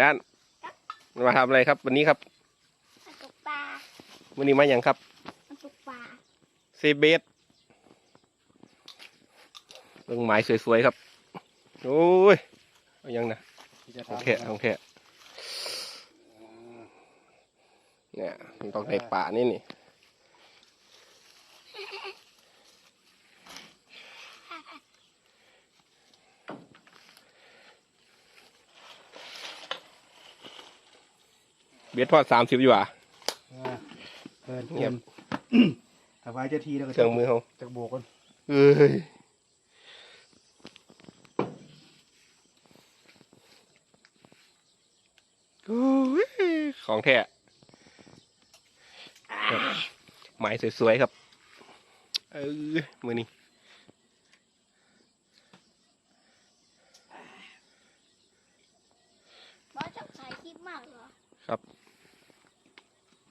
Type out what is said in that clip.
ร้านมาทำอะไรครับ วันนี้ครับมาตกปลาวันนี้มาอย่างครับมาตกปลาเซเบสเรื่องหมายสวยๆครับ โอ้ยเอายังนะของแท้ของแท้เนี่ยมันต้องในป่านี่นี่ เบสทอดสามสิบอยู่อะเปิดเงียบถวายเจ้าที่แล้วก็เครื่องมือเขาจากโบกกันเอ้ยโอ้ยของแท้ครับหมายสวยๆครับ เออมือนี้บอสชอบถ่ายคลิปมากเหรอเฮ้ยวันนี้ไหมว่าโอ้โหอ่าโบกอีกทีนะครับ